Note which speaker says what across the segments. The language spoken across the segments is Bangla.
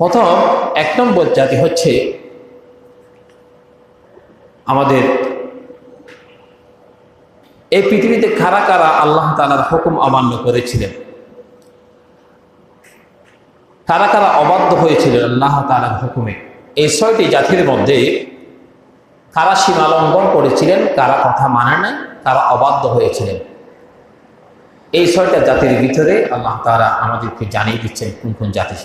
Speaker 1: প্রথম এক নম্বর জাতি হচ্ছে আমাদের এই পৃথিবীতে কারা কারা আল্লাহ তালার হুকুম অমান্য করেছিলেন? কারা কারা অবাধ্য হয়েছিলেন আল্লাহ তালার হুকুমে? এই ছয়টি জাতির মধ্যে কারা সীমা লঙ্ঘন করেছিলেন, কারা কথা মানে নাই, কারা অবাধ্য হয়েছিলেন? এই ছয়টা জাতির ভিতরে আল্লাহ তারা আমাদেরকে জানিয়ে দিচ্ছেন কোন কোন জাতি।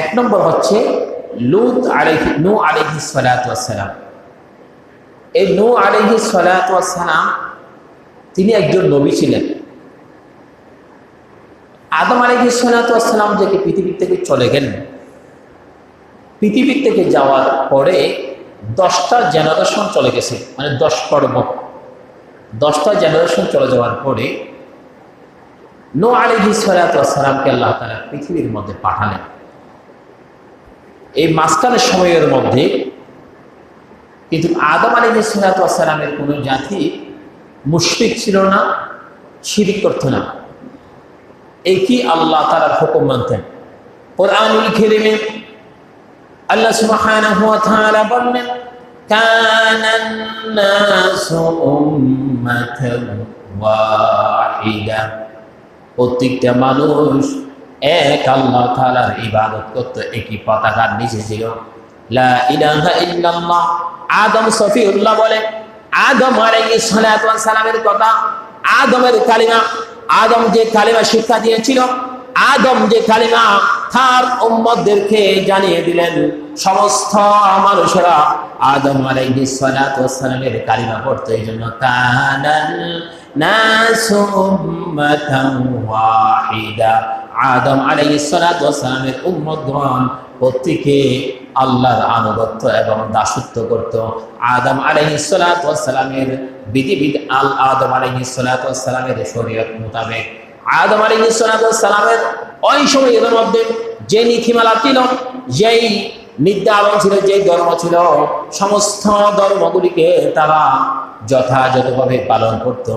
Speaker 1: এক নম্বর হচ্ছে লুত আলহি নু আলহি সালাতাম এই নু আলহি সালাতাম তিনি একজন নবী ছিলেন। আদম আলহি সালাতাম যে পৃথিবীর থেকে চলে গেলেন পৃথিবীর থেকে যাওয়ার পরে দশটা জেনারেশন চলে গেছে মানে দশ পর্ব। দশটা জেনারেশন চলে যাওয়ার পরে নো আলিহি সালাতামকে আল্লাহ তালা পৃথিবীর মধ্যে পাঠালেন। এই মাঝখানের সময়ের মধ্যে কিন্তু আদম আলিহি সালাতামের কোনো জাতি মুশরিক ছিল না, শিরিক করত না। একই আল্লাহ তালার হুকুম মানতেন? কোরআনুল খেরিমে আল্লাহ সুবহানাহু ওয়া তাআলা বললেন, কানান নাসু উম্মাতান ওয়াহিদা। প্রত্যেকটা মানুষ এক আল্লাহ তাআলার ইবাদত করত, একই পতাকার নিচে ছিল। আদম সফিউল্লাহ বলে, আদম সালামের কথা, আদমের কালিমা, আদম যে কালিমা শিক্ষা দিয়েছিল, আদম যে কালিমা তার উম্মতদেরকে জানিয়ে দিলেন, সমস্ত মানুষেরা আদম আলাইহিস সালাতু ওয়াস সালামের কালিমা পড়তো এই জন্য কানান নাসু উম্মাতান ওয়াহিদা। আদম ওয়াস সালামের উম্মতগণ প্রত্যেকে আল্লাহর আনুগত্য এবং দাসত্ব করত। আদম ওয়াস সালামের বিধিবিধ আল আদম ওয়াস সালামের শরীয়ত মোতাবেক। আদম আলী সালামের ওই সময়ের মধ্যে যে নীতিমালা ছিল, যেই নির্ধারণ ছিল, যেই ধর্ম ছিল, সমস্ত ধর্মগুলিকে তারা যথাযথভাবে পালন করত।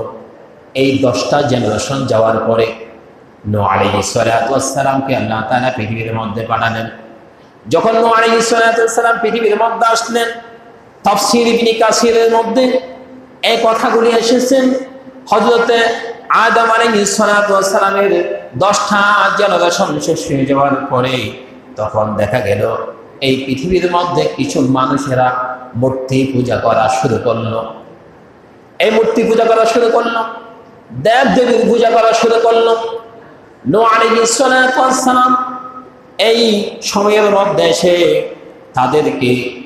Speaker 1: এই দশটা জেনারেশন যাওয়ার পরে নো আলিসালামকে আল্লাহ তালা পৃথিবীর মধ্যে পাঠালেন। যখন নো আলিসালাম পৃথিবীর মধ্যে আসলেন, তফসির বিনি কাসিরের মধ্যে এই কথাগুলি এসেছেন হজরতে আদম আলিসালামের দশটা জেনারেশন শেষ হয়ে যাওয়ার পরে তখন দেখা গেল, এই পৃথিবীর মধ্যে কিছু মানুষেরা মূর্তি পূজা করা শুরু করল। এই মূর্তি পূজা করা শুরু করল দেব দেবীর পূজা করা শুরু করল নো এই সময়ের মধ্যে এসে তাদেরকে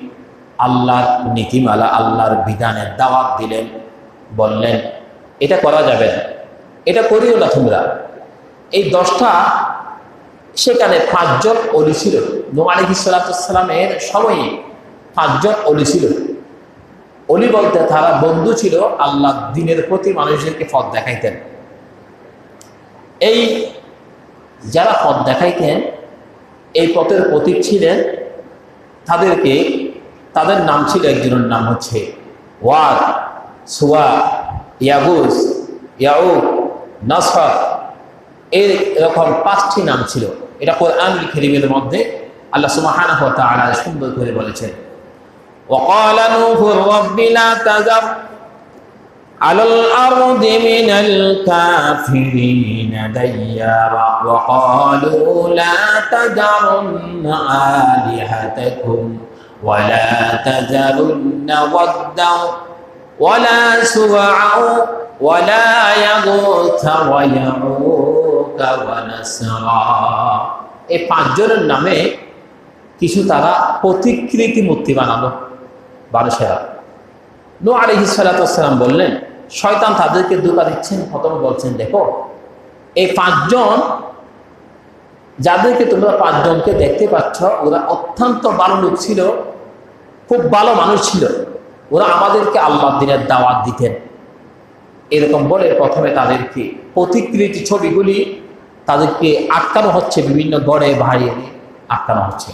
Speaker 1: আল্লাহর নীতিমালা, আল্লাহর বিধানের দাওয়াত দিলেন, বললেন, এটা করা যাবে না। এটা করিও না তোমরা। এই দশটা সেখানে পাঁচজন অলি ছিল। নো আলিহিসালামের সময়ে পাঁচজন অলি ছিল। অলি বলতে তারা বন্ধু ছিল, আল্লাহ দিনের প্রতি মানুষদেরকে পথ দেখাইতেন। এই যারা পথ দেখাইতেন এই পথের প্রতীক ছিলেন তাদেরকে তাদের নাম ছিল একজনের নাম হচ্ছে ওয়াদ সুয়া ইয়াগুস ইয়াউক নাসর এর এরকম পাঁচটি নাম ছিল এটা কোরআন খেরিমের মধ্যে আল্লাহ সুবহানাহু ওয়া তাআলা সুন্দর করে বলেছেন وقال نوح رب لا تذر على الأرض من الكافرين ديارا وقالوا لا تذرن آلهتكم ولا تذرن ودا ولا سوعا ولا يغوث ويعوق ونسرا এই পাঁচজনের নামে কিছু তারা প্রতিকৃতি মূর্তি বানালো মানুষেরা নো আলহি সালাতাম বললেন, শয়তান তাদেরকে দুকা দিচ্ছেন প্রথম বলছেন, দেখো, এই পাঁচজন, যাদেরকে তোমরা পাঁচজনকে দেখতে পাচ্ছ, ওরা অত্যন্ত ভালো লোক ছিল, খুব ভালো মানুষ ছিল। ওরা আমাদেরকে আল্লাহ দিনের দাওয়াত দিতেন। এরকম বলে প্রথমে তাদেরকে প্রতিকৃতি ছবিগুলি তাদেরকে আটকানো হচ্ছে, বিভিন্ন গড়ে ভাড়িয়ে আটকানো হচ্ছে।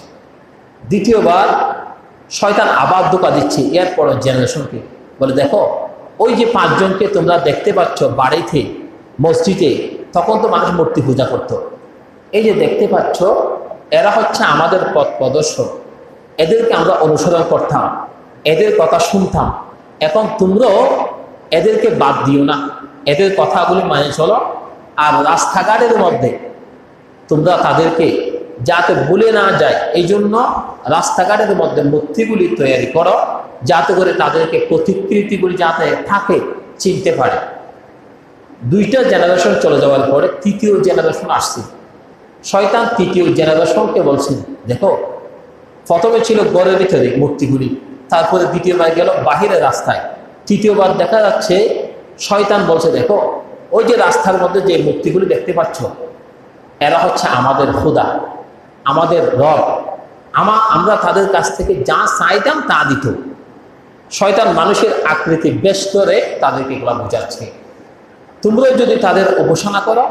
Speaker 1: দ্বিতীয়বার শয়তান আবার ধোকা দিচ্ছে। এরপর জেনারেশনকে বলে, দেখো, ওই যে পাঁচজনকে তোমরা দেখতে পাচ্ছ বাড়িতে, মসজিদে, তখন তো মানুষ মূর্তি পূজা করত। এই যে দেখতে পাচ্ছ, এরা হচ্ছে আমাদের পথ প্রদর্শক। এদেরকে আমরা অনুসরণ করতাম, এদের কথা শুনতাম। এখন তোমরাও এদেরকে বাদ দিও না। এদের কথাগুলি মানে চলো, আর রাস্তাঘাটের মধ্যে তোমরা তাদেরকে যাতে ভুলে না যায়। এই জন্য রাস্তাঘাটের মধ্যে মূর্তিগুলি তৈরি করো, যাতে করে তাদেরকে প্রতিকৃতিগুলি যাতে থাকে, চিনতে পারে। দুইটা জেনারেশন চলে যাওয়ার পরে তৃতীয় জেনারেশন আসছে। শয়তান তৃতীয় জেনারেশনকে বলছেন দেখো, প্রথমে ছিল গড়ের ভিতরে মূর্তিগুলি, তারপরে দ্বিতীয়বার গেল বাহিরের রাস্তায়। তৃতীয়বার দেখা যাচ্ছে, শয়তান বলছে, দেখো, ওই যে রাস্তার মধ্যে যে মূর্তিগুলি দেখতে পাচ্ছ, এরা হচ্ছে আমাদের খুদা। আমাদের রব। আমা আমরা তাদের কাছ থেকে যা চাইতাম তা দিত। শয়তান মানুষের আকৃতি বেশ করে তাদেরকে এগুলো বোঝাচ্ছে। তোমরাও যদি তাদের উপাসনা করো,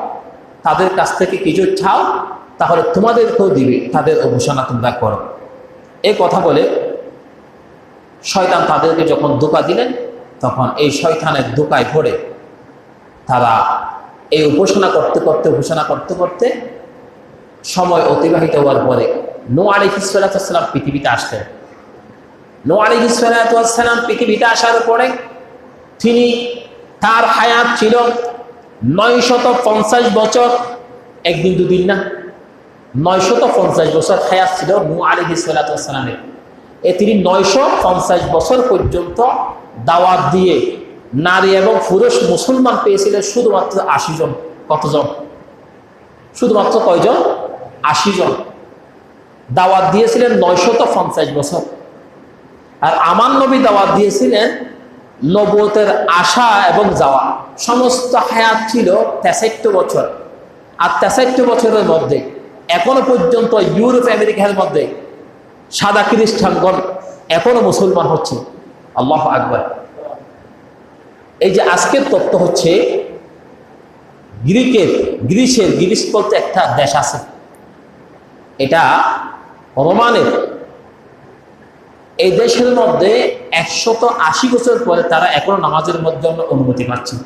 Speaker 1: তাদের কাছ থেকে কিছু চাও, তাহলে তোমাদেরকেও দিবে, তাদের উপাসনা তোমরা করো। এই কথা বলে শয়তান তাদেরকে যখন দোকা দিলেন, তখন এই শয়তানের দোকায় পড়ে তারা এই উপাসনা করতে করতে, উপাসনা করতে করতে সময় অতিবাহিত হওয়ার পরে নো আলী ইসলাতাম পৃথিবীতে আসলেন নো আলী ইসলাতাম পৃথিবীতে আসার পরে তিনি তার হায়াত ছিল নয়শত পঞ্চাশ বছর, একদিন দুদিন না, নয়শত পঞ্চাশ বছর হায়াত ছিল নু আলী ইসলাতামের এ তিনি নয়শো পঞ্চাশ বছর পর্যন্ত দাওয়াত দিয়ে নারী এবং পুরুষ মুসলমান পেয়েছিলেন শুধুমাত্র আশি জন, কতজন? শুধুমাত্র কয়জন? আশি জন। দাওয়াত দিয়েছিলেন নয়শত পঞ্চাশ বছর। আর আমার নবী দাওয়াত দিয়েছিলেন নবতের আশা এবং যাওয়া। সমস্ত হায়াত ছিল তেষট্টি বছর। আর তেষট্টি বছরের মধ্যে, এখনও পর্যন্ত ইউরোপ, আমেরিকার মধ্যে সাদা খ্রিস্টানগণ এখনও মুসলমান হচ্ছে। আল্লাহ আকবর। এই যে আজকের তত্ত্ব হচ্ছে, গ্রিকের, গ্রিসের, গ্রিস বলতে একটা দেশ আছে। এটা রোমানের। এই দেশের মধ্যে একশত আশি বছর পরে তারা এখনও নামাজের মধ্যে অনুমতি পাচ্ছে।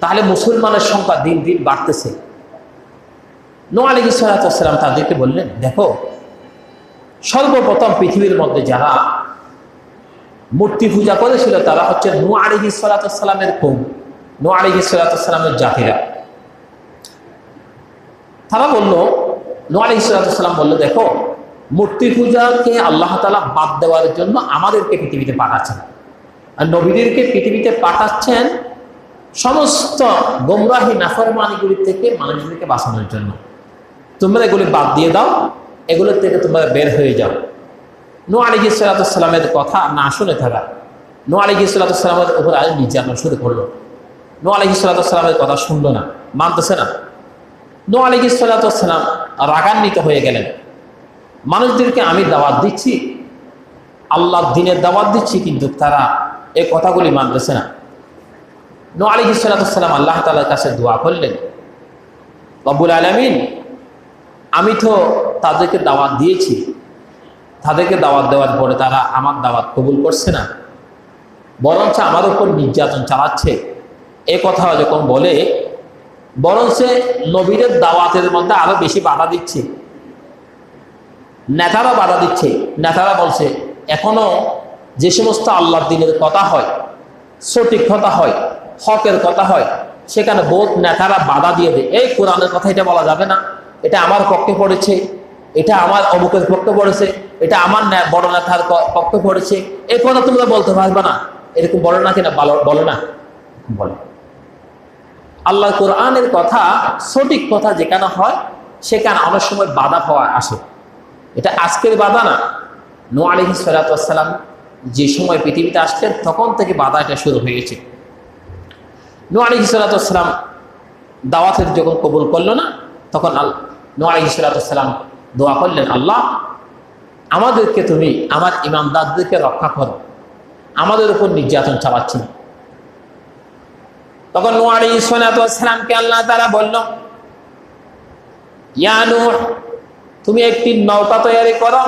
Speaker 1: তাহলে মুসলমানের সংখ্যা দিন দিন বাড়তেছে। নো তাদেরকে বললেন, দেখো, সর্বপ্রথম পৃথিবীর মধ্যে যারা মূর্তি পূজা করেছিল তারা হচ্ছে নু আলী সালাতামের কৌম নু আলী সালাতামের জাতিরা। তারা বলল নু আলী সালাতাম বলল, দেখো, মূর্তি পূজাকে আল্লাহ তালা বাদ দেওয়ার জন্য আমাদেরকে পৃথিবীতে পাঠাচ্ছেন। আর নবীদেরকে পৃথিবীতে পাঠাচ্ছেন সমস্ত গোমরাহী নাফরমানিগুলি থেকে মানুষদেরকে বাঁচানোর জন্য। তোমরা এগুলি বাদ দিয়ে দাও এগুলোর থেকে তোমরা বের হয়ে যাও। নো সালাতামের কথা না শুনে থাকা নো সালাতামের উপর আজ নির্যাতন শুরু করল। নো সালাতামের কথা শুনলো না, মানতেছে না। নো রাগান্বিত হয়ে গেলেন। মানুষদেরকে আমি দাওয়াত দিচ্ছি, আল্লাহর দিনের দাওয়াত দিচ্ছি, কিন্তু তারা এ কথাগুলি মানতেছে না। নো আলী সালাতাম আল্লাহ তালার কাছে দোয়া করলেন বাবুল আলমিন, আমি তো তাদেরকে দাওয়াত দিয়েছি। তাদেরকে দাওয়াত দেওয়ার পরে তারা আমার দাওয়াত কবুল করছে না। বরঞ্চ আমার উপর নির্যাতন চালাচ্ছে। এ কথা যখন বলে বরঞ্চ নবীদের দাওয়াতের মধ্যে আরও বেশি বাধা দিচ্ছে। নেতারা বাধা দিচ্ছে। নেতারা বলছে, এখনও যে সমস্ত আল্লাহর দিনের কথা হয়, সঠিক কথা হয়, হকের কথা হয়, সেখানে বহুত নেতারা বাধা দিয়ে দেয়। এই কোরআনের কথা এটা বলা যাবে না। এটা আমার পক্ষে পড়েছে, এটা আমার অমুকের পক্ষে পড়েছে, এটা আমার বড় নেতার পক্ষে পড়েছে। এই কথা তোমরা বলতে পারবে না। এরকম বলো না কিনা? বলো না? বলে। আল্লাহ কোরআনের কথা, সঠিক কথা যেখানে হয়, সেখানে অনেক সময় বাধা পাওয়া আসে। এটা আজকের বাধা না। নো আলহি সালাতাম যে সময় পৃথিবীতে আসলেন, তখন থেকে বাধা এটা শুরু হয়ে গেছে। নো আলহি সালাতাম দাওয়াতের যখন কবুল করল না, তখন আল নো আলহি সালাতাম দোয়া করলেন, আল্লাহ, আমাদেরকে তুমি, আমার ইমানদারদেরকে রক্ষা করো। আমাদের উপর নির্যাতন চালাচ্ছেন তখন নো আলী সালামকে আল্লাহ তারা বলল ইয়ানু তুমি একটি নৌকা তৈরি করো,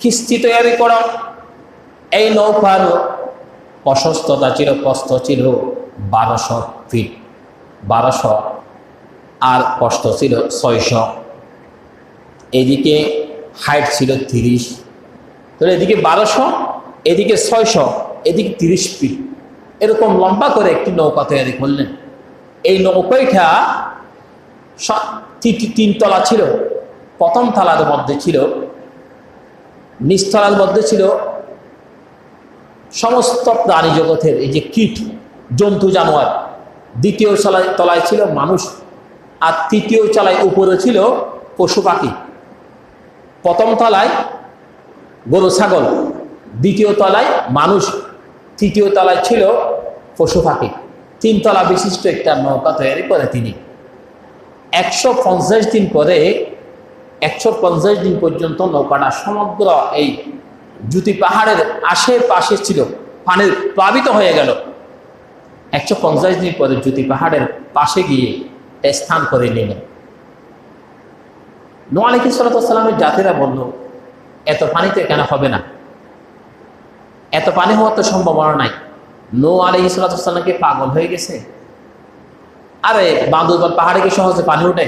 Speaker 1: কিস্তি তৈরি করো। এই নৌকার প্রশস্ততা ছিল কষ্ট ছিল বারোশো ফিট। বারোশো আর কষ্ট ছিল ছয়শো। এদিকে হাইট ছিল তিরিশ। তাহলে এদিকে বারোশো, এদিকে ছয়শো, এদিকে তিরিশ ফিট। এরকম লম্বা করে একটি নৌকা তৈরি করলেন। এই নৌকাইটা তিনতলা ছিল, প্রথম তলার মধ্যে ছিল নিচতলার মধ্যে ছিল। সমস্ত প্রাণী জগতের এই যে কীট, জন্তু, জানোয়ার, দ্বিতীয় তলায় তলায় ছিল মানুষ, আর তৃতীয় তলায় উপরে ছিল পশু পাখি। প্রথম তলায় গরু, ছাগল, দ্বিতীয় তলায় মানুষ তৃতীয় তলায় ছিল পশু পাখি। তিনতলা বিশিষ্ট একটা নৌকা তৈরি করে তিনি। একশো পঞ্চাশ দিন পরে, একশো পঞ্চাশ দিন পর্যন্ত নৌকাটা সমগ্র এই জুতি পাহাড়ের আশেপাশে ছিল, পানির প্লাবিত হয়ে গেল। একশো পঞ্চাশ দিন পরে জ্যোতি পাহাড়ের পাশে গিয়ে স্থান করে নিলেন। নোয়ালিকি সালাতামের জাতিরা বলল, এত পানিতে কেন হবে না? এত পানি হওয়ার তো সম্ভাবনা নাই। নো আলহি সালাতামকে পাগল হয়ে গেছে? আরে বান্দরবান পাহাড়ে কি সহজে পানি উঠে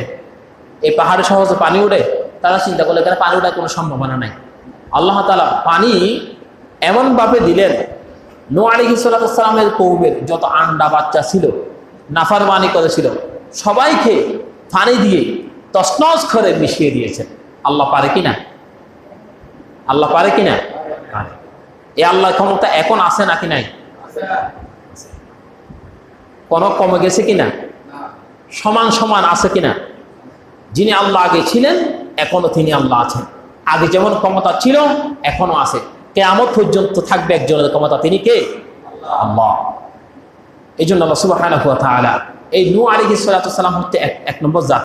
Speaker 1: এই পাহাড়ে সহজে পানি উঠে তারা চিন্তা করলে, এখানে পানি ওঠার কোনো সম্ভাবনা নাই। আল্লাহ তালা পানি এমনভাবে দিলেন নো আলী সালামের কৌমের যত আন্ডা বাচ্চা ছিল, নাফারমানি করেছিল সবাইকে পানি দিয়ে তসনস করে মিশিয়ে দিয়েছেন। আল্লাহ পারে কিনা? আল্লাহ পারে কিনা? এই আল্লাহ ক্ষমতা এখন আছে নাকি নাই? কোন কমে গেছে কিনা? সমান সমান আছে কিনা? যিনি আল্লাহ আগে ছিলেন, এখনও তিনি আল্লাহ আছেন। আগে যেমন ক্ষমতা ছিল, এখনও আছে। কে কেয়ামত পর্যন্ত থাকবে একজনের ক্ষমতা তিনি কে? আল্লাহ। এই জন্য আল্লাহ সুবাহ এই নু আলী সালাম হচ্ছে এক নম্বর জাত।